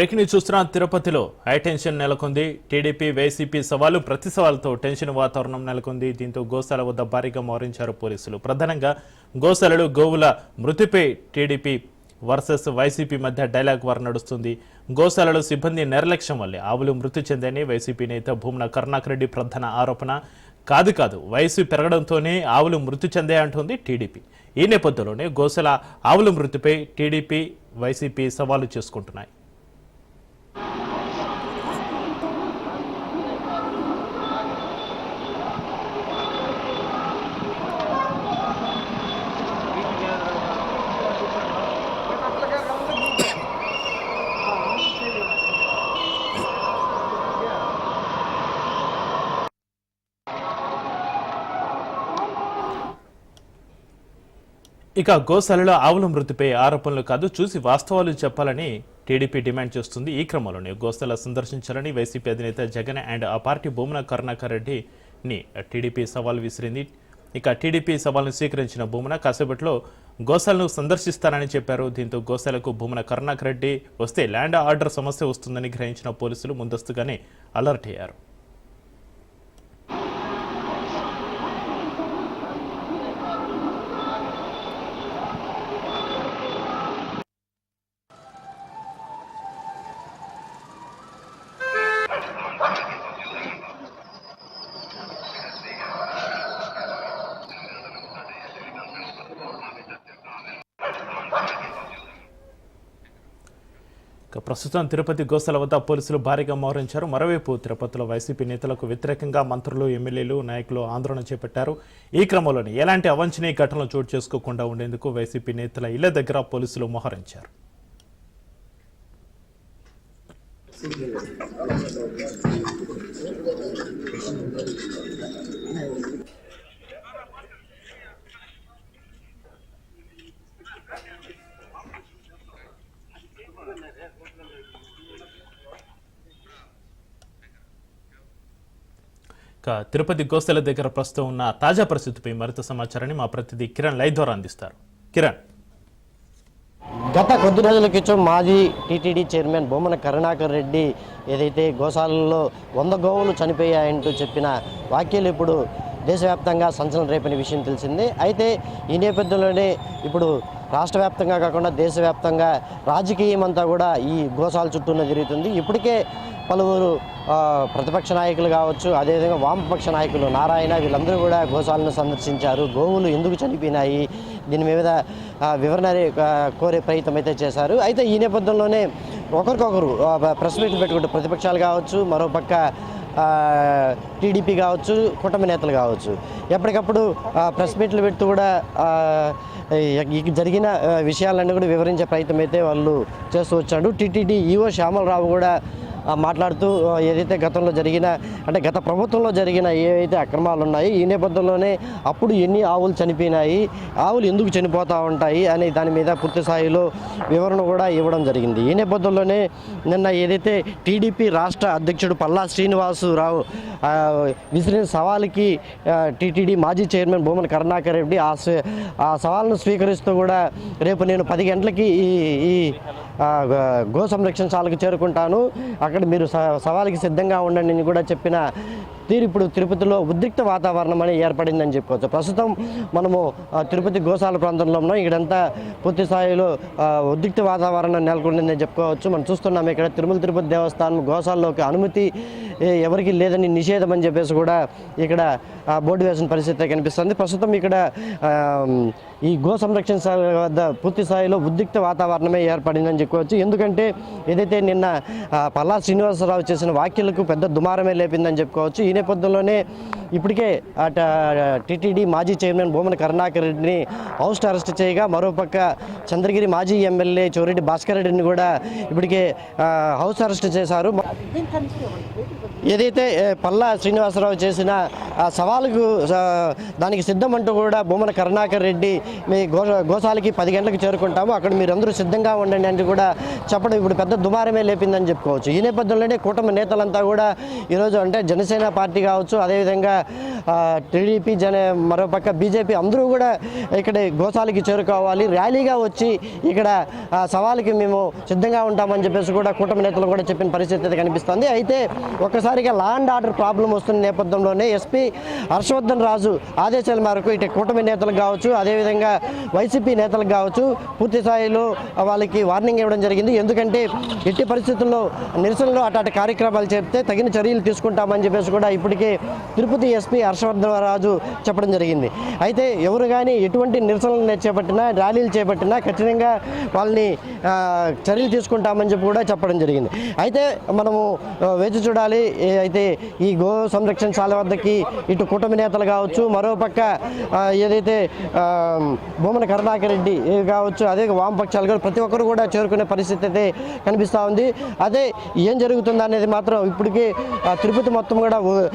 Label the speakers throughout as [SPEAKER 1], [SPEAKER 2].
[SPEAKER 1] Breaking news చూస్తున్నాం తిరుపతిలో high tension నెలకొంది. టీడీపీ వైసీపీ సవాలు ప్రతి సవాలుతో టెన్షన్ వాతావరణం నెలకొంది. దీంతో గోశాల వద్ద భారీగా మోహరించారు పోలీసులు. ప్రధానంగా గోశాలలు గోవుల మృతిపై టీడీపీ వర్సెస్ వైసీపీ మధ్య డైలాగ్ వార్ నడుస్తుంది. గోశాలలో సిబ్బంది నిర్లక్ష్యం వల్లే ఆవులు మృతి చెందని వైసీపీ నేత భూమన కరుణాకర్ రెడ్డి ప్రధాన ఆరోపణ. కాదు కాదు వయసు పెరగడంతోనే ఆవులు మృతి చెందే అంటుంది టీడీపీ. ఈ నేపథ్యంలోనే గోశాల ఆవుల మృతిపై టీడీపీ వైసీపీ సవాలు చేసుకుంటున్నాయి. ఇక గోశాలలో ఆవుల మృతిపై ఆరోపణలు కాదు చూసి వాస్తవాలు చెప్పాలని టీడీపీ డిమాండ్ చేస్తుంది. ఈ క్రమంలోనే గోశాల సందర్శించాలని వైసీపీ అధినేత జగన్ అండ్ ఆ పార్టీ భూమన కరుణాకర్ రెడ్డిని టీడీపీ సవాల్ విసిరింది. ఇక టీడీపీ సవాల్ను స్వీకరించిన భూమన కాసేపట్లో గోశాలను సందర్శిస్తానని చెప్పారు. దీంతో గోశాలకు భూమన కరుణాకర్ రెడ్డి వస్తే ల్యాండ్ ఆర్డర్ సమస్య వస్తుందని గ్రహించిన పోలీసులు ముందస్తుగానే అలర్ట్ అయ్యారు. ప్రస్తుతం తిరుపతి గోసల వద్ద పోలీసులు భారీగా మోహరించారు. మరోవైపు తిరుపతిలో వైసీపీ నేతలకు వ్యతిరేకంగా మంత్రులు ఎమ్మెల్యేలు నాయకులు ఆందోళన చేపట్టారు. ఈ క్రమంలోనే ఎలాంటి అవంచనీయ ఘటనలు చోటు చేసుకోకుండా ఉండేందుకు వైసీపీ నేతల ఇళ్ళ దగ్గర పోలీసులు మోహరించారు. తిరుపతి గోశాల దగ్గర ప్రస్తుతం ఉన్న తాజా పరిస్థితిపై మరింత సమాచారాన్ని మా ప్రతినిధి కిరణ్ లైవ్ ద్వారా అందిస్తారు. కిరణ్.
[SPEAKER 2] గత కొద్ది రోజుల క్రితం మాజీ టీటీడీ చైర్మన్ బొమ్మన కరుణాకర్ రెడ్డి ఏదైతే గోశాలలో వంద గోవులు చనిపోయాయంటూ చెప్పిన వ్యాఖ్యలు ఇప్పుడు దేశవ్యాప్తంగా సంచలనం రేపని విషయం తెలిసిందే. అయితే ఈ నేపథ్యంలోనే ఇప్పుడు రాష్ట్ర వ్యాప్తంగా కాకుండా దేశవ్యాప్తంగా రాజకీయం అంతా కూడా ఈ గోసాల చుట్టూనే జరుగుతుంది. ఇప్పటికే పలువురు ప్రతిపక్ష నాయకులు కావచ్చు అదేవిధంగా వామపక్ష నాయకులు నారాయణ వీళ్ళందరూ కూడా గోశాలను సందర్శించారు. గోవులు ఎందుకు చనిపోయినాయి? దీని మీద వివరణ కోరే ప్రయత్నం అయితే చేశారు. అయితే ఈ నేపథ్యంలోనే ఒకరికొకరు ఆ, ప్రెస్ మీట్లు ప్రతిపక్షాలు కావచ్చు మరోపక్క పక్క టీడీపీ కావచ్చు కూటమి నేతలు కావచ్చు. ఎప్పటికప్పుడు ప్రెస్ మీట్లు పెడుతూ కూడా జరిగిన విషయాలన్నీ కూడా వివరించే ప్రయత్నం అయితే వాళ్ళు చేస్తూ వచ్చాడు టీటీడీ ఈవో శ్యామలరావు కూడా మాట్లాడుతూ ఏదైతే గతంలో జరిగిన అంటే గత ప్రభుత్వంలో జరిగిన ఏవైతే అక్రమాలు ఉన్నాయి ఈ నేపథ్యంలోనే అప్పుడు ఎన్ని ఆవులు చనిపోయినాయి ఆవులు ఎందుకు చనిపోతూ ఉంటాయి అనే దాని మీద పూర్తి స్థాయిలో వివరణ కూడా ఇవ్వడం జరిగింది. ఈ నేపథ్యంలోనే నిన్న ఏదైతే టీడీపీ రాష్ట్ర అధ్యక్షుడు పల్లా శ్రీనివాసరావు విసిరిన సవాల్కి టీటీడీ మాజీ చైర్మన్ భూమన కరుణాకర్ రెడ్డి ఆ ఆ సవాల్ను స్వీకరిస్తూ కూడా రేపు నేను పది గంటలకి ఈ ఈ గో- సంరక్షణ శాలకు చేరుకుంటాను. అక్కడ మీరు సవాల్కి సవాలుకి సిద్ధంగా ఉండండి అని కూడా చెప్పిన తీరు ఇప్పుడు తిరుపతిలో ఉద్రిక్త వాతావరణం అని ఏర్పడిందని చెప్పుకోవచ్చు. ప్రస్తుతం మనము తిరుపతి గోశాల ప్రాంతంలో ఉన్నాం. ఇక్కడంతా పూర్తి స్థాయిలో ఉద్రిక్త వాతావరణం నెలకొండిందని చెప్పుకోవచ్చు. మనం చూస్తున్నాం ఇక్కడ తిరుమల తిరుపతి దేవస్థానం గోశాలలోకి అనుమతి ఎవరికి లేదని నిషేధం అని చెప్పేసి కూడా ఇక్కడ బోర్డు వేసిన పరిస్థితి కనిపిస్తుంది. ప్రస్తుతం ఇక్కడ ఈ గో సంరక్షణ శాఖ వద్ద పూర్తి స్థాయిలో ఉద్రిక్త వాతావరణమే ఏర్పడిందని చెప్పుకోవచ్చు. ఎందుకంటే ఏదైతే నిన్న పల్లా శ్రీనివాసరావు చేసిన వ్యాఖ్యలకు పెద్ద దుమారమే లేపిందని చెప్పుకోవచ్చు. ఈ నేపథ్యంలోనే ఇప్పటికే అట టీటీడీ మాజీ చైర్మన్ భూమన కరుణాకర్ రెడ్డిని హౌస్ అరెస్ట్ చేయగా మరోపక్క చంద్రగిరి మాజీ ఎమ్మెల్యే చోరెడ్డి భాస్కర్ రెడ్డిని కూడా ఇప్పటికే హౌస్ అరెస్ట్ చేశారు. ఏదైతే పల్లా శ్రీనివాసరావు చేసిన ఆ సవాలుకు దానికి దానికి సిద్ధమంటూ కూడా భూమన కరుణాకర్ రెడ్డి మీ గో గోశాలకి పది గంటలకు చేరుకుంటాము. అక్కడ మీరందరూ సిద్ధంగా ఉండండి అని కూడా చెప్పడం ఇప్పుడు పెద్ద దుమారమే లేపిందని చెప్పుకోవచ్చు. ఈ నేపథ్యంలోనే కూటమి నేతలంతా కూడా ఈరోజు అంటే జనసేన పార్టీ కావచ్చు అదేవిధంగా టీడీపీ జన మరోపక్క బీజేపీ అందరూ కూడా ఇక్కడ గోశాలకి చేరుకోవాలి. ర్యాలీగా వచ్చి ఇక్కడ ఆ, సవాలుకి మేము సిద్ధంగా ఉంటామని చెప్పేసి కూడా కూటమి నేతలు కూడా చెప్పిన పరిస్థితి అయితే కనిపిస్తుంది. అయితే ఒక్కసారిగా లా అండ్ ఆర్డర్ ప్రాబ్లం వస్తున్న నేపథ్యంలోనే ఎస్పీ హర్షవర్ధన్ రాజు ఆదేశాల మేరకు ఇటు కూటమి నేతలకు కావచ్చు అదేవిధంగా వైసీపీ నేతలకు కావచ్చు పూర్తి స్థాయిలో వాళ్ళకి వార్నింగ్ ఇవ్వడం జరిగింది. ఎందుకంటే ఎట్టి పరిస్థితుల్లో నిరసనలో అటు కార్యక్రమాలు చెప్తే తగిన చర్యలు తీసుకుంటామని చెప్పేసి కూడా ఇప్పటికే తిరుపతి ఎస్పీ హర్షవర్ధన్ రాజు చెప్పడం జరిగింది. అయితే ఎవరు కానీ ఎటువంటి నిరసనలు చేపట్టినా ర్యాలీలు చేపట్టినా ఖచ్చితంగా వాళ్ళని చర్యలు తీసుకుంటామని చెప్పి కూడా చెప్పడం జరిగింది. అయితే మనము వేచి చూడాలి. అయితే ఈ గో సంరక్షణశాల వద్దకి ఇటు కూటమి నేతలు కావచ్చు మరోపక్క ఏదైతే భూమన కరుణాకర్ రెడ్డి కావచ్చు అదే వామపక్షాలు కూడా ప్రతి ఒక్కరు కూడా చేరుకునే పరిస్థితి అయితే కనిపిస్తూ ఉంది. అదే ఏం జరుగుతుంది అనేది మాత్రం ఇప్పటికీ తిరుపతి మొత్తం కూడా ఉ-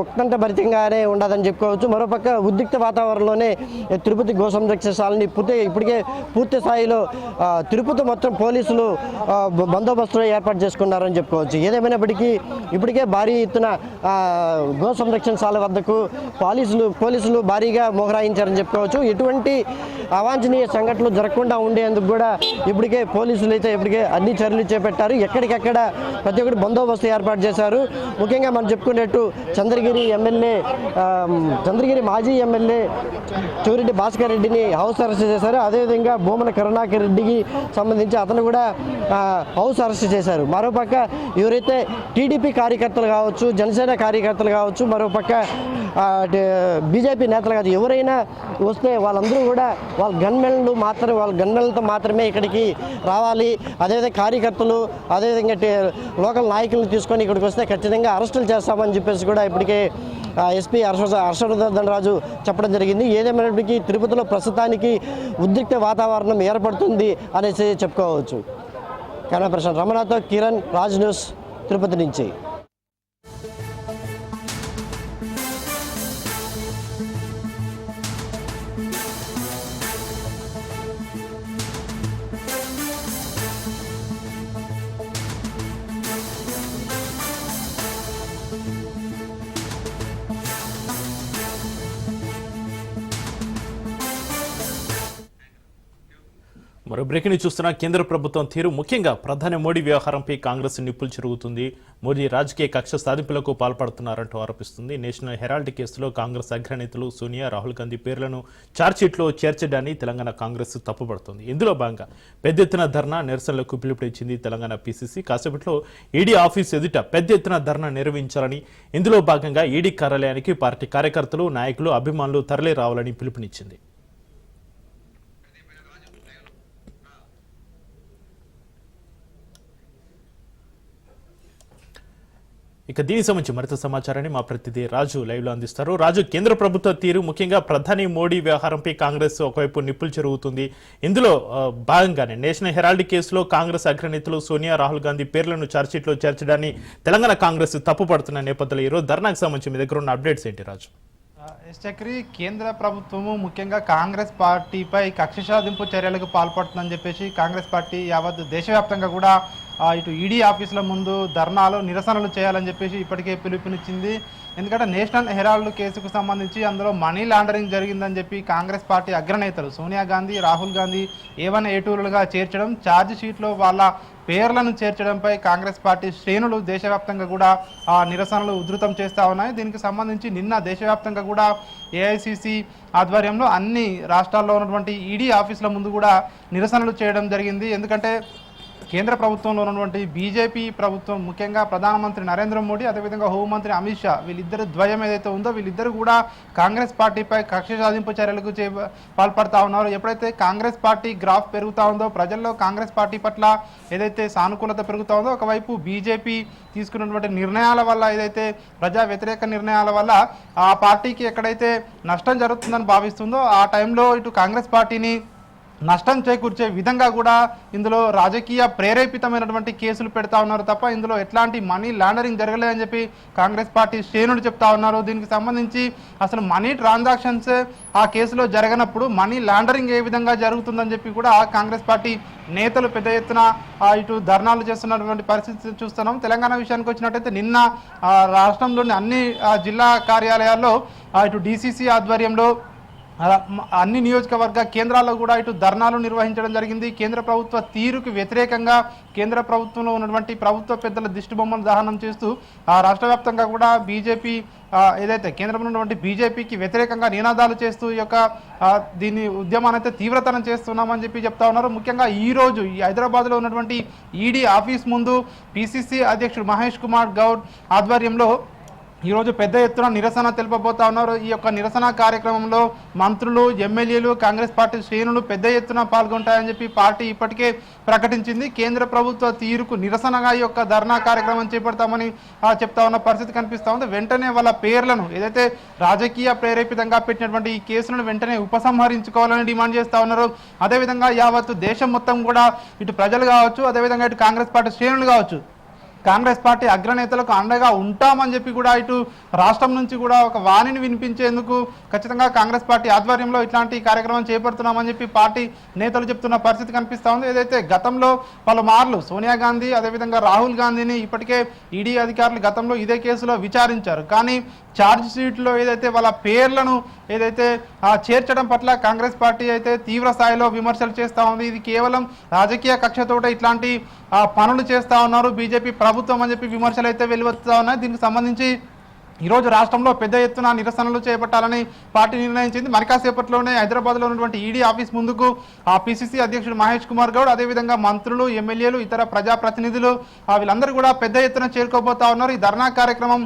[SPEAKER 2] ఒక్కంట భరితంగానే ఉండదని చెప్పుకోవచ్చు. మరోపక్క ఉద్రిక్త వాతావరణంలోనే తిరుపతి గో సంరక్షణశాలని పూర్తి ఇప్పటికే పూర్తి స్థాయిలో తిరుపతి మొత్తం పోలీసులు బందోబస్తులో ఏర్పాటు చేసుకున్నారని చెప్పుకోవచ్చు. ఏదేమైనప్పటికీ ఇప్పటికే భారీ ఎత్తున ఆ, గో సంరక్షణశాల వద్దకు పోలీసులు పోలీసులు భారీగా మోహరాయించారని చెప్పుకోవచ్చు. ఎటువంటి అవాంఛనీయ సంఘటనలు జరగకుండా ఉండేందుకు కూడా ఇప్పటికే పోలీసులు అయితే ఇప్పటికే అన్ని చర్యలు చేపట్టారు. ఎక్కడికెక్కడ ప్రతి ఒక్కటి బందోబస్తు ఏర్పాటు చేశారు. ముఖ్యంగా మనం చెప్పుకున్నట్టు చంద్రగిరి ఎమ్మెల్యే చంద్రగిరి మాజీ ఎమ్మెల్యే చూరెడ్డి భాస్కర్ రెడ్డిని హౌస్ అరెస్ట్ చేశారు. అదేవిధంగా భూమన కరుణాకర్ రెడ్డికి సంబంధించి అతను కూడా హౌస్ అరెస్ట్ చేశారు. మరోపక్క ఎవరైతే టీడీపీ కార్యకర్తలు కావచ్చు జనసేన కార్యకర్తలు కావచ్చు మరోపక్క బీజేపీ నేతలు కాదు ఎవరైనా వస్తే వాళ్ళందరూ కూడా వాళ్ళ గన్మెన్లు మాత్రమే వాళ్ళ గన్మెన్లతో మాత్రమే ఇక్కడికి రావాలి. అదేవిధంగా కార్యకర్తలు అదేవిధంగా లోకల్ నాయకులను తీసుకొని ఇక్కడికి వస్తే ఖచ్చితంగా అరెస్టులు చేస్తామని చెప్పేసి కూడా ఇప్పటికే ఎస్పీ హర్ష హర్షవర్ధన్ రాజు చెప్పడం జరిగింది. ఏదేమైనప్పటికీ తిరుపతిలో ప్రస్తుతానికి ఉద్రిక్త వాతావరణం ఏర్పడుతుంది అనేసి చెప్పుకోవచ్చు. కెమెరా పర్సన్ రమణతో కిరణ్ రాజ్ న్యూస్. తిరుపతి నుంచి
[SPEAKER 1] మరో బ్రేకింగ్ చూస్తున్న కేంద్ర ప్రభుత్వం తీరు ముఖ్యంగా ప్రధాని మోడీ వ్యవహారంపై కాంగ్రెస్ నిప్పులు చెరుగుతుంది. మోడీ రాజకీయ కక్ష సాధింపులకు పాల్పడుతున్నారంటూ ఆరోపిస్తుంది. నేషనల్ హెరాల్డ్ కేసులో కాంగ్రెస్ అగ్రనేతలు సోనియా రాహుల్ గాంధీ పేర్లను ఛార్జ్షీట్లో చేర్చడాన్ని తెలంగాణ కాంగ్రెస్ తప్పుపడుతుంది. ఇందులో భాగంగా పెద్ద ఎత్తున ధర్నా నిరసనలకు పిలుపునిచ్చింది తెలంగాణ పీసీసీ కాసేపట్లో ఈడీ ఆఫీస్ ఎదుట పెద్ద ఎత్తున ధర్నా నిర్వహించాలని ఇందులో భాగంగా ఈడీ కార్యాలయానికి పార్టీ కార్యకర్తలు నాయకులు అభిమానులు తరలి రావాలని పిలుపునిచ్చింది. ఇక దీనికి సంబంధించి మరింత సమాచారాన్ని మా ప్రతినిధి రాజు లైవ్లో అందిస్తారు. రాజు కేంద్ర ప్రభుత్వ తీరు ముఖ్యంగా ప్రధాని మోడీ వ్యవహారంపై కాంగ్రెస్ ఒకవైపు నిప్పులు చెరుగుతుంది. ఇందులో భాగంగానే నేషనల్ హెరాల్డ్ కేసులో కాంగ్రెస్ అగ్రనేతలు సోనియా రాహుల్ గాంధీ పేర్లను ఛార్జ్షీట్లో చేర్చడాన్ని తెలంగాణ కాంగ్రెస్ తప్పుపడుతున్న నేపథ్యంలో ఈరోజు ధర్నాకు సంబంధించి మీ దగ్గర ఉన్న అప్డేట్స్ ఏంటి రాజు?
[SPEAKER 3] ఎస్ చక్రి కేంద్ర ప్రభుత్వము ముఖ్యంగా కాంగ్రెస్ పార్టీపై కక్ష సాధింపు చర్యలకు పాల్పడుతుందని చెప్పేసి కాంగ్రెస్ పార్టీ యావత్ దేశవ్యాప్తంగా కూడా ఇటు ఈడీ ఆఫీసుల ముందు ధర్నాలు నిరసనలు చేయాలని చెప్పేసి ఇప్పటికే పిలుపునిచ్చింది. ఎందుకంటే నేషనల్ హెరాల్డ్ కేసుకు సంబంధించి అందులో మనీ లాండరింగ్ జరిగిందని చెప్పి కాంగ్రెస్ పార్టీ అగ్రనేతలు సోనియా గాంధీ రాహుల్ గాంధీ ఏవన్ ఏటూరులుగా చేర్చడం ఛార్జ్ షీట్లో వాళ్ళ పేర్లను చేర్చడంపై కాంగ్రెస్ పార్టీ శ్రేణులు దేశవ్యాప్తంగా కూడా ఆ నిరసనలు ఉధృతం చేస్తూ ఉన్నాయి. దీనికి సంబంధించి నిన్న దేశవ్యాప్తంగా కూడా ఏఐసిసి ఆధ్వర్యంలో అన్ని రాష్ట్రాల్లో ఉన్నటువంటి ఈడీ ఆఫీసుల ముందు కూడా నిరసనలు చేయడం జరిగింది. ఎందుకంటే కేంద్ర ప్రభుత్వంలో ఉన్నటువంటి బీజేపీ ప్రభుత్వం ముఖ్యంగా ప్రధానమంత్రి నరేంద్ర మోడీ అదేవిధంగా హోంమంత్రి అమిత్ షా వీళ్ళిద్దరు ద్వయం ఏదైతే ఉందో వీళ్ళిద్దరు కూడా కాంగ్రెస్ పార్టీపై కక్ష సాధింపు చర్యలకు చే పాల్పడతా ఉన్నారు. ఎప్పుడైతే కాంగ్రెస్ పార్టీ గ్రాఫ్ పెరుగుతూ ఉందో ప్రజల్లో కాంగ్రెస్ పార్టీ పట్ల ఏదైతే సానుకూలత పెరుగుతూ ఉందో ఒకవైపు బీజేపీ తీసుకున్నటువంటి నిర్ణయాల వల్ల ఏదైతే ప్రజా వ్యతిరేక నిర్ణయాల వల్ల ఆ పార్టీకి ఎక్కడైతే నష్టం జరుగుతుందని భావిస్తుందో ఆ టైంలో ఇటు కాంగ్రెస్ పార్టీని నష్టం చేకూర్చే విధంగా కూడా ఇందులో రాజకీయ ప్రేరేపితమైనటువంటి కేసులు పెడతా ఉన్నారు తప్ప ఇందులో ఎట్లాంటి మనీ లాండరింగ్ జరగలేదని చెప్పి కాంగ్రెస్ పార్టీ శ్రేణులు చెప్తా ఉన్నారు. దీనికి సంబంధించి అసలు మనీ ట్రాన్సాక్షన్స్ ఆ కేసులో జరగనప్పుడు మనీ లాండరింగ్ ఏ విధంగా జరుగుతుందని చెప్పి కూడా కాంగ్రెస్ పార్టీ నేతలు పెద్ద ఎత్తున ఆ, ఇటు ధర్నాలు చేస్తున్నటువంటి పరిస్థితి చూస్తున్నాం. తెలంగాణ విషయానికి వచ్చినట్టయితే నిన్న ఆ, రాష్ట్రంలోని అన్ని ఆ, జిల్లా కార్యాలయాల్లో ఆ, ఇటు డిసిసి ఆధ్వర్యంలో అన్ని నియోజకవర్గ కేంద్రాల్లో కూడా ఇటు ధర్నాలు నిర్వహించడం జరిగింది. కేంద్ర ప్రభుత్వ తీరుకు వ్యతిరేకంగా కేంద్ర ప్రభుత్వంలో ఉన్నటువంటి ప్రభుత్వ పెద్దల దిష్టి బొమ్మను దహనం చేస్తూ ఆ రాష్ట్ర వ్యాప్తంగా కూడా బీజేపీ ఏదైతే కేంద్రంలో ఉన్నటువంటి బీజేపీకి వ్యతిరేకంగా నినాదాలు చేస్తూ ఈ యొక్క దీని దీన్ని ఉద్యమాన్ని అయితే తీవ్రతరం చేస్తున్నామని చెప్పి చెప్తా ఉన్నారు. ముఖ్యంగా ఈ రోజు ఈ హైదరాబాద్లో ఉన్నటువంటి ఈడీ ఆఫీస్ ముందు పిసిసి అధ్యక్షుడు మహేష్ కుమార్ గౌడ్ ఆధ్వర్యంలో ఈరోజు పెద్ద ఎత్తున నిరసన తెలుపబోతా ఉన్నారు. ఈ యొక్క నిరసన కార్యక్రమంలో మంత్రులు ఎమ్మెల్యేలు కాంగ్రెస్ పార్టీ శ్రేణులు పెద్ద ఎత్తున పాల్గొంటాయని చెప్పి పార్టీ ఇప్పటికే ప్రకటించింది. కేంద్ర ప్రభుత్వ తీరుకు నిరసనగా ఈ యొక్క ధర్నా కార్యక్రమం చేపడతామని ఆ, చెప్తా ఉన్న పరిస్థితి కనిపిస్తూ ఉంది. వెంటనే వాళ్ళ పేర్లను ఏదైతే రాజకీయ ప్రేరేపితంగా పెట్టినటువంటి ఈ కేసులను వెంటనే ఉపసంహరించుకోవాలని డిమాండ్ చేస్తా ఉన్నారు. అదేవిధంగా యావత్తు దేశం మొత్తం కూడా ఇటు ప్రజలు కావచ్చు అదేవిధంగా ఇటు కాంగ్రెస్ పార్టీ శ్రేణులు కావచ్చు కాంగ్రెస్ పార్టీ అగ్రనేతలకు అండగా ఉంటామని చెప్పి కూడా ఇటు రాష్ట్రం నుంచి కూడా ఒక వాణిని వినిపించేందుకు ఖచ్చితంగా కాంగ్రెస్ పార్టీ ఆధ్వర్యంలో ఇట్లాంటి కార్యక్రమం చేపడుతున్నామని చెప్పి పార్టీ నేతలు చెప్తున్న పరిస్థితి కనిపిస్తూ ఉంది. ఏదైతే గతంలో పలుమార్లు సోనియా గాంధీ అదేవిధంగా రాహుల్ గాంధీని ఇప్పటికే ఈడీ అధికారులు గతంలో ఇదే కేసులో విచారించారు. కానీ ఛార్జ్ షీట్లో ఏదైతే వాళ్ళ పేర్లను ఏదైతే చేర్చడం పట్ల కాంగ్రెస్ పార్టీ అయితే తీవ్ర స్థాయిలో విమర్శలు చేస్తూ ఉంది. ఇది కేవలం రాజకీయ కక్షతోట ఇట్లాంటి పనులు చేస్తా ఉన్నారు. బీజేపీ ప్రభుత్వం అని చెప్పి విమర్శలు అయితే వెలువస్తూ ఉన్నాయి. దీనికి సంబంధించి ఈరోజు రాష్ట్రంలో పెద్ద ఎత్తున నిరసనలు చేపట్టాలని పార్టీ నిర్ణయించింది. మరి కాసేపట్లోనే హైదరాబాద్లో ఉన్నటువంటి ఈడీ ఆఫీస్ ముందుకు ఆ పిసిసి అధ్యక్షుడు మహేష్ కుమార్ గౌడ్ అదేవిధంగా మంత్రులు ఎమ్మెల్యేలు ఇతర ప్రజాప్రతినిధులు వీళ్ళందరూ కూడా పెద్ద ఎత్తున చేరుకోబోతా ఉన్నారు. ఈ ధర్నా కార్యక్రమం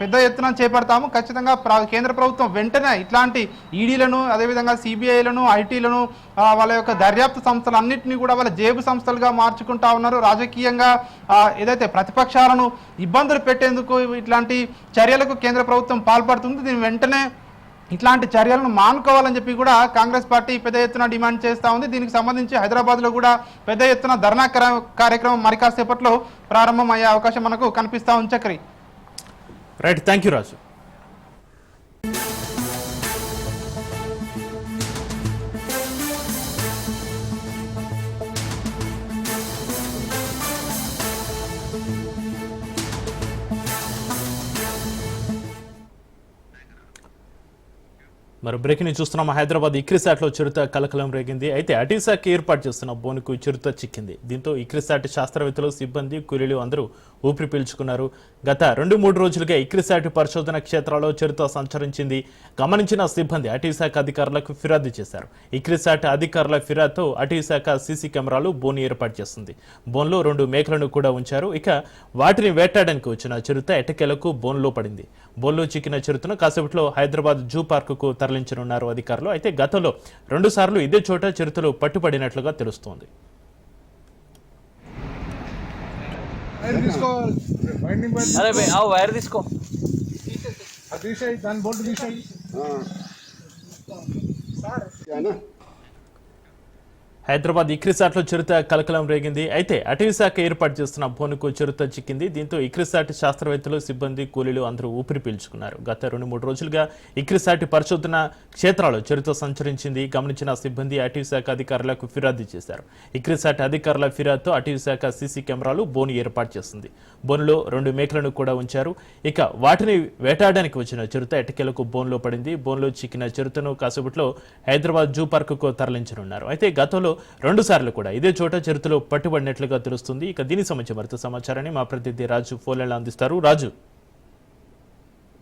[SPEAKER 3] పెద్ద ఎత్తున చేపడతాము. ఖచ్చితంగా కేంద్ర ప్రభుత్వం వెంటనే ఇట్లాంటి ఈడీలను అదేవిధంగా సిబిఐలను ఐటీలను వాళ్ళ యొక్క దర్యాప్తు సంస్థలన్నింటినీ కూడా వాళ్ళ జేబు సంస్థలుగా మార్చుకుంటా ఉన్నారు. రాజకీయంగా ఏదైతే ప్రతిపక్షాలను ఇబ్బందులు పెట్టేందుకు ఇట్లాంటి చర్యలకు కేంద్ర ప్రభుత్వం పాల్పడుతుంది దీని వెంటనే ఇట్లాంటి చర్యలను మానుకోవాలని చెప్పి కూడా కాంగ్రెస్ పార్టీ పెద్ద ఎత్తున డిమాండ్ చేస్తూ ఉంది. దీనికి సంబంధించి హైదరాబాద్లో కూడా పెద్ద ఎత్తున ధర్నా కార్యక్రమం మరికాసేపట్లో ప్రారంభం అయ్యే అవకాశం మనకు కనిపిస్తూ ఉంది. Chakri.
[SPEAKER 1] Right thank you Raju మరి బ్రేకింగ్ చూస్తున్నాం. హైదరాబాద్ ఇక్రిసాట్లో చిరుత కలకలం రేగింది. అయితే అటీసాకి ఏర్పాటు చేస్తున్న బోనుకు చిరుత చిక్కింది. దీంతో ఇక్రిసాట్ శాస్త్రవేత్తలు సిబ్బంది కూలీలు అందరూ ఊపిరి పీల్చుకున్నారు గత రెండు మూడు రోజులుగా ఇక్రిసాటి పరిశోధన క్షేత్రాల్లో చిరుత సంచరించింది. గమనించిన సిబ్బంది అటవీశాఖ అధికారులకు ఫిర్యాదు చేశారు. ఇక్రిసాట్ అధికారుల ఫిర్యాదుతో అటవీశాఖ సీసీ కెమెరాలు బోన్ ఏర్పాటు చేస్తుంది. బోన్లో రెండు మేకలను కూడా ఉంచారు. ఇక వాటిని వేటాడడానికి వచ్చిన చిరుత ఎటకెలకు బోన్లో పడింది. బోన్లో చిక్కిన చిరుతను కాసేపట్లో హైదరాబాద్ జూ పార్కుకు తరలించనున్నారు అధికారులు. అయితే గతంలో రెండుసార్లు ఇదే చోట చిరుతలు పట్టుబడినట్లుగా తెలుస్తోంది.
[SPEAKER 4] అరే బే ఆ వైర్ తీసుకో
[SPEAKER 5] దాని బోర్డు తీసేయి
[SPEAKER 1] హైదరాబాద్ ఇక్రిసాట్లో చిరుత కలకలం రేగింది. అయితే అటవీ శాఖ ఏర్పాటు చేస్తున్న బోనుకు చిరుత చిక్కింది. దీంతో ఇక్రిసాట్ శాస్త్రవేత్తలు సిబ్బంది కూలీలు అందరూ ఊపిరి పీల్చుకున్నారు. గత రెండు మూడు రోజులుగా ఇక్రిసాట్ పరిశోధన క్షేత్రాలు చిరుత సంచరించింది. గమనించిన సిబ్బంది అటవీ శాఖ అధికారులకు ఫిర్యాదు చేశారు. ఇక్రిసాట్ అధికారుల ఫిర్యాదుతో అటవీ శాఖ సీసీ కెమెరాలు బోను ఏర్పాటు చేస్తుంది బోనులో రెండు మేకలను కూడా ఉంచారు. ఇక వాటిని వేటాడడానికి వచ్చిన చిరుత ఎటకెలకు బోన్లో పడింది. బోన్లో చిక్కిన చిరుతను కాసేపట్లో హైదరాబాద్ జూ పార్కుకు తరలించనున్నారు. అయితే గతంలో రెండు సార్లు కూడా ఇదే చోట చిరుతలు పట్టుబడినట్లుగా తెలుస్తుంది. ఇక దీనికి సంబంధించి మరింత సమాచారాన్ని మా ప్రతినిధి రాజు ఫోన్లలో అందిస్తారు. రాజు.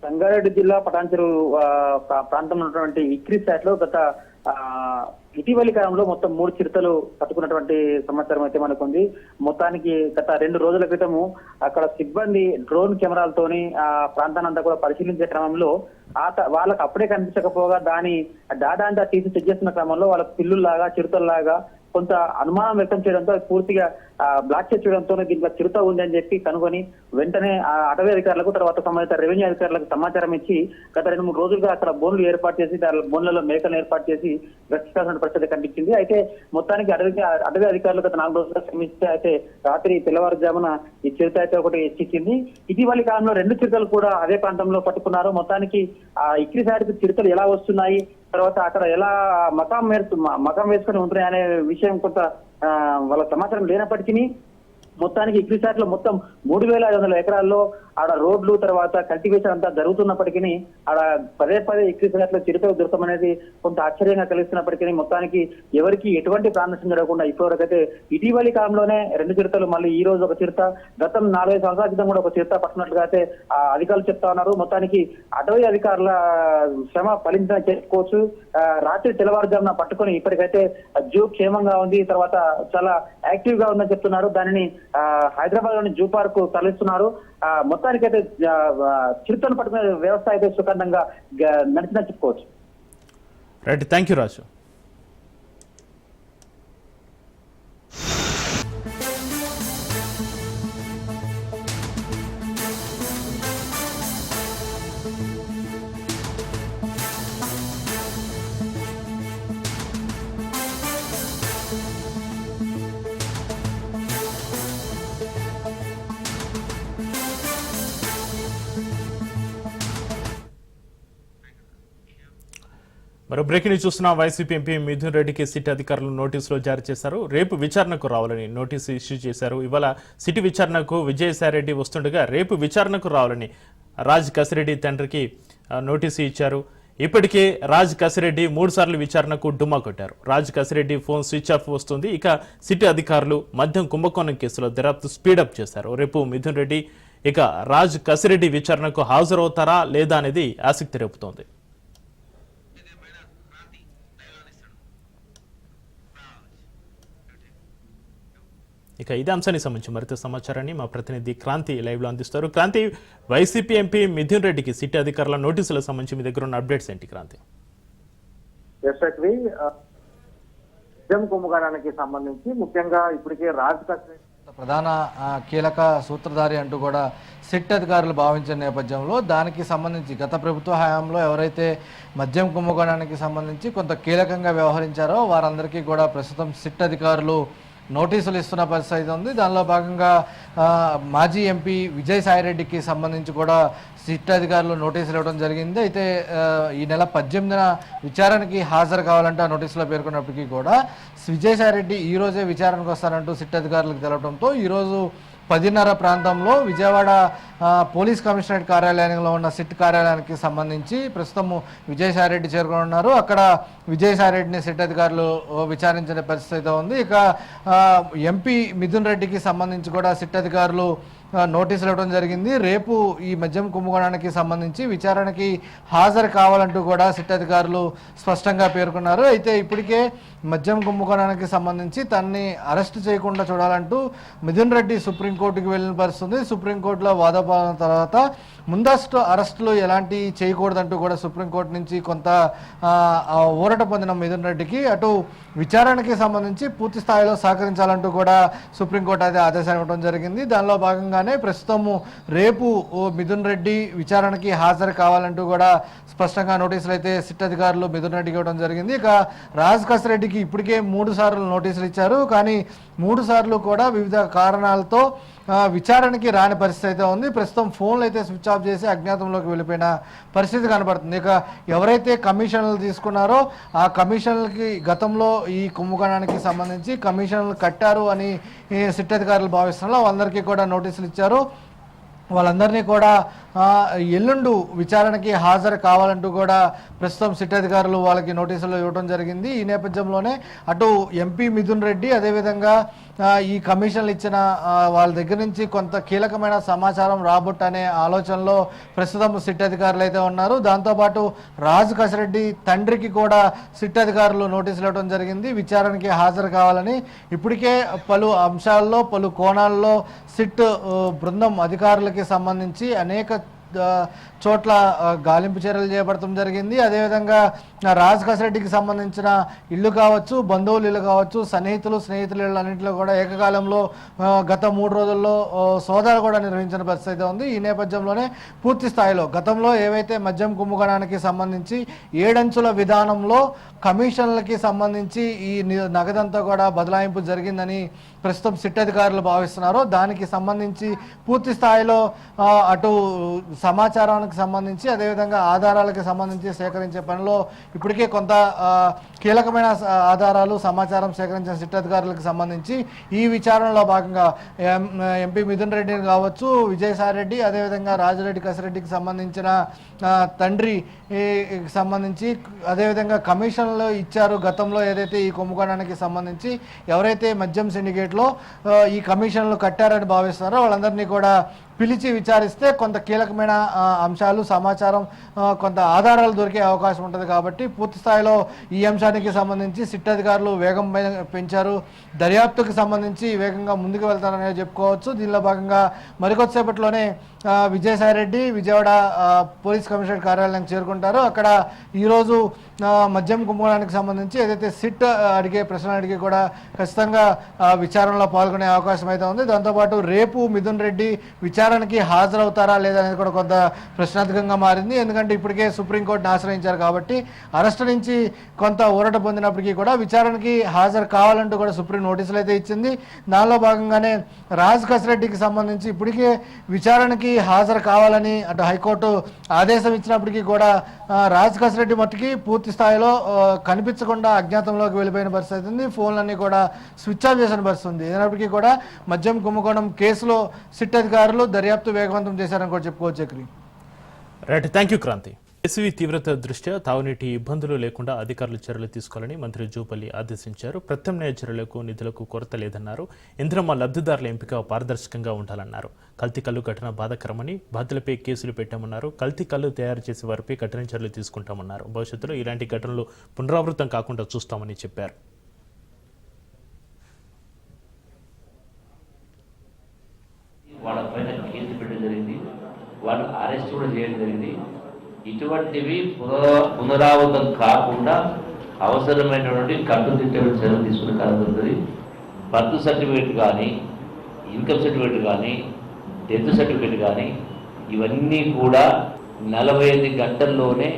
[SPEAKER 6] సంగారెడ్డి జిల్లా పటాన్చెరు ఆ, ప్రా- ప్రాంతంలో ఉన్నటువంటి ఇక్రిసాట్లో గత ఇటీవలి కాలంలో మొత్తం మూడు చిరుతలు పట్టుకున్నటువంటి సమాచారం అయితే మనకు ఉంది మొత్తానికి గత రెండు రోజుల క్రితము అక్కడ సిబ్బంది డ్రోన్ కెమెరాలతోని ఆ ప్రాంతాన్ని అంతా కూడా పరిశీలించే క్రమంలో ఆ త- వాళ్ళకి అప్పుడే కనిపించకపోగా దాని డాటా అంతా తీసి చెక్ చేస్తున్న క్రమంలో వాళ్ళ పిల్లుల్లాగా చిరుతల్లాగా కొంత అనుమానం వ్యక్తం చేయడంతో పూర్తిగా బ్లాక్ చేయడంతో దీంట్లో చిరుత ఉంది అని చెప్పి కనుగొని వెంటనే ఆ అటవీ అధికారులకు తర్వాత సంబంధిత రెవెన్యూ అధికారులకు సమాచారం ఇచ్చి గత రెండు మూడు రోజులుగా అక్కడ బోన్లు ఏర్పాటు చేసి దాని బోన్లలో మేకలను ఏర్పాటు చేసి రక్షించాల్సిన పరిస్థితి కనిపించింది. అయితే మొత్తానికి అటవీ అటవీ అధికారులు గత నాలుగు రోజులుగా శ్రమిస్తే అయితే రాత్రి తెల్లవారుజామున ఈ చిరుత అయితే ఒకటి ఇచ్చింది. ఇటీవలి కాలంలో రెండు చిరుతలు కూడా అదే ప్రాంతంలో పట్టుకున్నారు. మొత్తానికి ఆ ఇక్రి చిరుతలు ఎలా వస్తున్నాయి? తర్వాత అక్కడ ఎలా మకాం వేస్తు మకాం వేసుకొని ఉంటున్నాయి అనే విషయం కొంత ఆ, వాళ్ళ సమాచారం లేనప్పటికీ మొత్తానికి ఇక్రిసాట్లో మొత్తం మూడు వేల ఐదు వందల ఎకరాల్లో ఆడ రోడ్లు తర్వాత కల్టివేషన్ అంతా జరుగుతున్నప్పటికీ ఆడ పదే పదే ఇక్రిసాట్ చిరుత దృశ్యం అనేది కొంత ఆశ్చర్యంగా కలిగిస్తున్నప్పటికీ మొత్తానికి ఎవరికి ఎటువంటి ప్రాణనష్టం జరగకుండా ఇప్పటివరకైతే ఇటీవలి కాలంలోనే రెండు చిరుతలు మళ్ళీ ఈ రోజు ఒక చిరుత గతం నాలుగైదు సంవత్సరాల క్రితం కూడా ఒక చిరుత పట్టినట్లుగా అయితే ఆ అధికారులు చెప్తా ఉన్నారు. మొత్తానికి అటవీ అధికారుల శ్రమ ఫలించిన చేసుకోవచ్చు. ఆ, రాత్రి తెల్లవారుజామున పట్టుకొని ఇప్పటికైతే జూ క్షేమంగా ఉంది. తర్వాత చాలా యాక్టివ్గా ఉందని చెప్తున్నారు. దానిని ఆ, హైదరాబాద్లోని జూ పార్క్ తరలిస్తున్నారు. మొత్తానికైతే ఆ, ఆ, చిరుతను పట్టుకునే వ్యవస్థ అయితే సుఖండంగా నడిచినట్టు చెప్పుకోవచ్చు.
[SPEAKER 1] Right thank you Raju. మరో బ్రేక్ న్యూస్ చూస్తున్న వైసీపీ ఎంపీ మిథున్ రెడ్డికి సిట్ అధికారులు నోటీసులు జారీ చేశారు. రేపు విచారణకు రావాలని నోటీసు ఇష్యూ చేశారు. ఇవాళ సిటీ విచారణకు విజయసాయిరెడ్డి వస్తుండగా రేపు విచారణకు రావాలని రాజ్ కసిరెడ్డి తండ్రికి నోటీసు ఇచ్చారు. ఇప్పటికే రాజ్ కసిరెడ్డి మూడుసార్లు విచారణకు డుమ్మా కొట్టారు. Raj Kasireddy phone switch off వస్తుంది. ఇక సిటీ అధికారులు మద్యం కుంభకోణం కేసులో దర్యాప్తు స్పీడప్ చేశారు. రేపు మిథున్ రెడ్డి ఇక రాజ్ కసిరెడ్డి విచారణకు హాజరవుతారా లేదా అనేది ఆసక్తి రేపుతోంది. ఇక ఇదే అంశానికి సంబంధించి మరింత సమాచారాన్ని మా ప్రతినిధి క్రాంతి లైవ్లో అందిస్తారు. క్రాంతి వైసీపీ ఎంపీ మిథున్ రెడ్డికి సిటీ అధికారుల నోటీసులకు సంబంధించి మీ దగ్గర ఉన్న అప్డేట్స్ ఏంటి క్రాంతి?
[SPEAKER 5] నిజం కుంభకోణానికి సంబంధించి ముఖ్యంగా ఇప్పటికే రాజ్ కస్టడీ
[SPEAKER 7] ప్రధాన కీలక సూత్రధారి అంటూ కూడా సిట్ అధికారులు భావించిన నేపథ్యంలో దానికి సంబంధించి గత ప్రభుత్వ హయాంలో ఎవరైతే మద్యం కుంభకోణానికి సంబంధించి కొంత కీలకంగా వ్యవహరించారో వారందరికీ కూడా ప్రస్తుతం సిట్ అధికారులు నోటీసులు ఇస్తున్న పరిస్థితి ఉంది. దానిలో భాగంగా మాజీ ఎంపీ విజయసాయిరెడ్డికి సంబంధించి కూడా సిట్ అధికారులు నోటీసులు ఇవ్వడం జరిగింది. అయితే ఈ నెల పద్దెనిమిదిన విచారణకి హాజరు కావాలంటే ఆ నోటీసులో పేర్కొన్నప్పటికీ కూడా విజయసాయిరెడ్డి ఈరోజే విచారణకు వస్తారంటూ సిట్ అధికారులకు తెలపడంతో ఈరోజు పదిన్నర ప్రాంతంలో విజయవాడ పోలీస్ కమిషనరేట్ కార్యాలయంలో ఉన్న సిట్ కార్యాలయానికి సంబంధించి ప్రస్తుతం విజయసాయిరెడ్డి చేరుకొని ఉన్నారు. అక్కడ విజయసాయిరెడ్డిని సిట్ అధికారులు విచారించిన పరిస్థితి అయితే ఉంది. ఇక ఎంపీ మిథున్ రెడ్డికి సంబంధించి కూడా సిట్ అధికారులు నోటీసులు ఇవ్వడం జరిగింది. రేపు ఈ మద్యం కుంభకోణానికి సంబంధించి విచారణకి హాజరు కావాలంటూ కూడా సిట్ అధికారులు స్పష్టంగా పేర్కొన్నారు. అయితే ఇప్పటికే మద్యం కుంభకోణానికి సంబంధించి తన్ని అరెస్ట్ చేయకుండా చూడాలంటూ మిథున్ రెడ్డి సుప్రీంకోర్టుకి వెళ్ళిన పరిస్థితుంది. సుప్రీంకోర్టులో వాదోపాదన తర్వాత ముందస్తు అరెస్టులు ఎలాంటి చేయకూడదంటూ కూడా సుప్రీంకోర్టు నుంచి కొంత ఊరట పొందిన మిథున్ రెడ్డికి అటు విచారణకి సంబంధించి పూర్తి స్థాయిలో సహకరించాలంటూ కూడా సుప్రీంకోర్టు అయితే ఆదేశాలు ఇవ్వడం జరిగింది. దానిలో భాగంగానే ప్రస్తుతము రేపు ఓ మిథున్ రెడ్డి విచారణకి హాజరు కావాలంటూ కూడా స్పష్టంగా నోటీసులు అయితే సిట్ అధికారులు మిథున్ రెడ్డికి ఇవ్వడం జరిగింది. ఇక రాజ్ రెడ్డికి ఇప్పటికే మూడు సార్లు నోటీసులు ఇచ్చారు. కానీ మూడు సార్లు కూడా వివిధ కారణాలతో విచారణకి రాని పరిస్థితి అయితే ఉంది. ప్రస్తుతం ఫోన్లు అయితే స్విచ్ ఆఫ్ చేసి అజ్ఞాతంలోకి వెళ్ళిపోయిన పరిస్థితి కనబడుతుంది. ఇక ఎవరైతే కమిషన్లు తీసుకున్నారో ఆ కమిషన్లకి గతంలో ఈ కుంభకోణానికి సంబంధించి కమిషన్లు కట్టారు అని సిట్ అధికారులు భావిస్తున్నారు వాళ్ళందరికీ కూడా నోటీసులు ఇచ్చారు. వాళ్ళందరినీ కూడా ఎల్లుండు విచారణకి హాజరు కావాలంటూ కూడా ప్రస్తుతం సిట్ అధికారులు వాళ్ళకి నోటీసులు ఇవ్వడం జరిగింది. ఈ నేపథ్యంలోనే అటు ఎంపీ మిథున్ రెడ్డి అదేవిధంగా ఈ కమిషన్లు ఇచ్చిన వాళ్ళ దగ్గర నుంచి కొంత కీలకమైన సమాచారం రాబట్టనే ఆలోచనలో ప్రస్తుతం సిట్ అధికారులు అయితే ఉన్నారు. దాంతోపాటు రాజు కసిరెడ్డి తండ్రికి కూడా సిట్ అధికారులు నోటీసులు ఇవ్వడం జరిగింది. విచారణకి హాజరు కావాలని ఇప్పటికే పలు అంశాల్లో పలు కోణాల్లో సిట్ బృందం అధికారులకి సంబంధించి అనేక చోట్ల గాలింపు చర్యలు చేపడటం జరిగింది. అదేవిధంగా రాజ్ కసిరెడ్డికి సంబంధించిన ఇల్లు కావచ్చు బంధువులు ఇల్లు కావచ్చు సన్నిహితులు స్నేహితులు ఇళ్ళు అన్నింటిలో కూడా ఏకకాలంలో గత మూడు రోజుల్లో సోదాలు కూడా నిర్వహించిన పరిస్థితి అయితే ఉంది. ఈ నేపథ్యంలోనే పూర్తి స్థాయిలో గతంలో ఏవైతే మద్యం కుంభకోణానికి సంబంధించి ఏడంచుల విధానంలో కమిషన్లకి సంబంధించి ఈ నగదంతా కూడా బదలాయింపు జరిగిందని ప్రస్తుతం సిట్ అధికారులు భావిస్తున్నారో దానికి సంబంధించి పూర్తి స్థాయిలో అటు సమాచారానికి సంబంధించి అదేవిధంగా ఆధారాలకు సంబంధించి సేకరించే పనిలో ఇప్పటికే కొంత కీలకమైన ఆధారాలు సమాచారం సేకరించిన సిట్ అధికారులకు సంబంధించి ఈ విచారణలో భాగంగా ఎం- ఎంపీ మిథున్ రెడ్డిని కావచ్చు విజయసాయి రెడ్డి అదేవిధంగా రాజరెడ్డి కసిరెడ్డికి సంబంధించిన తండ్రి సంబంధించి అదేవిధంగా కమిషన్లు ఇచ్చారు గతంలో ఏదైతే ఈ కుంభకోణానికి సంబంధించి ఎవరైతే మద్యం సిండికేట్లు దాంట్లో ఈ కమిషన్లు కట్టారని భావిస్తున్నారో వాళ్ళందరినీ కూడా పిలిచి విచారిస్తే కొంత కీలకమైన అంశాలు సమాచారం కొంత ఆధారాలు దొరికే అవకాశం ఉంటుంది కాబట్టి పూర్తి స్థాయిలో ఈ అంశానికి సంబంధించి సిట్ అధికారులు వేగం పెంచారు. దర్యాప్తుకు సంబంధించి వేగంగా ముందుకు వెళ్తారనే చెప్పుకోవచ్చు. దీనిలో భాగంగా మరికొద్దిసేపట్లోనే విజయసాయిరెడ్డి విజయసాయి రెడ్డి విజయవాడ పోలీస్ కమిషనర్ కార్యాలయానికి చేరుకుంటారు. అక్కడ ఈరోజు మద్యం కుంభకోణానికి సంబంధించి ఏదైతే సిట్ అడిగే ప్రశ్న అడిగి కూడా ఖచ్చితంగా విచారణలో పాల్గొనే అవకాశం అయితే ఉంది. దాంతోపాటు రేపు మిథున్ రెడ్డి విచారణకి హాజరవుతారా లేదా అనేది కూడా కొంత ప్రశ్నార్థకంగా మారింది. ఎందుకంటే ఇప్పటికే సుప్రీంకోర్టును ఆశ్రయించారు కాబట్టి అరెస్ట్ నుంచి కొంత ఊరట పొందినప్పటికీ కూడా విచారణకి హాజరు కావాలంటూ కూడా సుప్రీం నోటీసులు అయితే ఇచ్చింది. దానిలో భాగంగానే రాజ్ కసిరెడ్డికి సంబంధించి ఇప్పటికే విచారణకి హాజరు కావాలని అటు హైకోర్టు ఆదేశం ఇచ్చినప్పటికీ కూడా రాజ్ రెడ్డి మట్టుకి పూర్తి స్థాయిలో కనిపించకుండా అజ్ఞాతంలోకి వెళ్ళిపోయిన పరిస్థితి ఉంది. ఫోన్లన్నీ కూడా స్విచ్ ఆఫ్ చేసిన పరిస్థితి ఉంది. అయినప్పటికీ కూడా మద్యం కుంభకోణం కేసులో సిట్ అధికారులు దర్యాప్తు వేగవంతం చేశారని కూడా చెప్పుకోవచ్చు Chakri
[SPEAKER 1] right thank you Kranti. వేసవి తీవ్రత దృష్ట్యా తాగునీటి ఇబ్బందులు లేకుండా అధికారులు చర్యలు తీసుకోవాలని మంత్రి జూపల్లి ఆదేశించారు. ప్రత్యామ్నాయ చర్యలకు నిధులకు కొరత లేదన్నారు. ఇంద్రమ్మ లబ్ధిదారుల ఎంపిక పారదర్శకంగా ఉండాలన్నారు. కల్తీ కల్లు ఘటన బాధాకరమని బాధ్యులపై కేసులు పెట్టామన్నారు. కల్తీ కల్లు తయారు చేసే వారిపై కఠిన చర్యలు తీసుకుంటామన్నారు. భవిష్యత్తులో ఇలాంటి ఘటనలు పునరావృతం కాకుండా చూస్తామని చెప్పారు.
[SPEAKER 8] వాళ్ళ పైన కేసు పెట్టడం జరిగింది. వాళ్ళు అరెస్ట్ కూడా చేయడం జరిగింది. ఇటువంటివి పునరా పునరావృతం కాకుండా అవసరమైనటువంటి కట్టుదిట్టమైన చర్యలు తీసుకునే కలుగుతుంది బర్త్ సర్టిఫికేట్ కానీ ఇన్కమ్ సర్టిఫికేట్ కానీ డెత్ సర్టిఫికేట్ కానీ ఇవన్నీ కూడా నలభై ఐదు గంటల్లోనే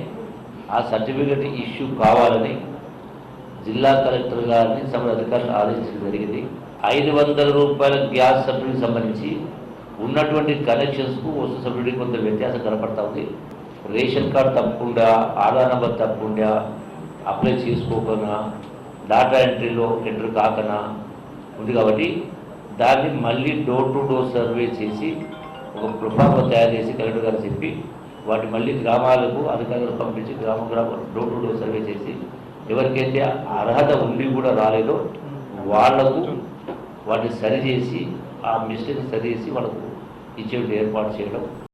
[SPEAKER 8] ఆ సర్టిఫికేట్ ఇష్యూ కావాలని జిల్లా కలెక్టర్ గారిని సంబంధిత అధికారులు ఆదేశించడం జరిగింది. ఐదు వందల రూపాయల గ్యాస్ సబ్సిడీకి సంబంధించి ఉన్నటువంటి కనెక్షన్స్కు వస్తు సబ్సిడీ కొంత వ్యత్యాసం కనపడతా ఉంది. రేషన్ కార్డు తప్పకుండా ఆధార్ నెంబర్ తప్పకుండా అప్లై చేసుకోకుండా డాటా ఎంట్రీలో ఎంటర్ కాకనా ఉంది కాబట్టి దాన్ని మళ్ళీ డోర్ టు డోర్ సర్వే చేసి ఒక ప్రొఫార్మ తయారు చేసి కలెక్టర్ గారు చెప్పి వాటి మళ్ళీ గ్రామాలకు అధికారులకు పంపించి గ్రామ గ్రామ డోర్ టు డోర్ సర్వే చేసి ఎవరికైతే అర్హత ఉండి కూడా రాలేదో వాళ్ళకు వాటిని సరిచేసి ఆ మిస్టేక్ సరిచేసి వాళ్ళకు ఇచ్చే ఏర్పాటు చేయడం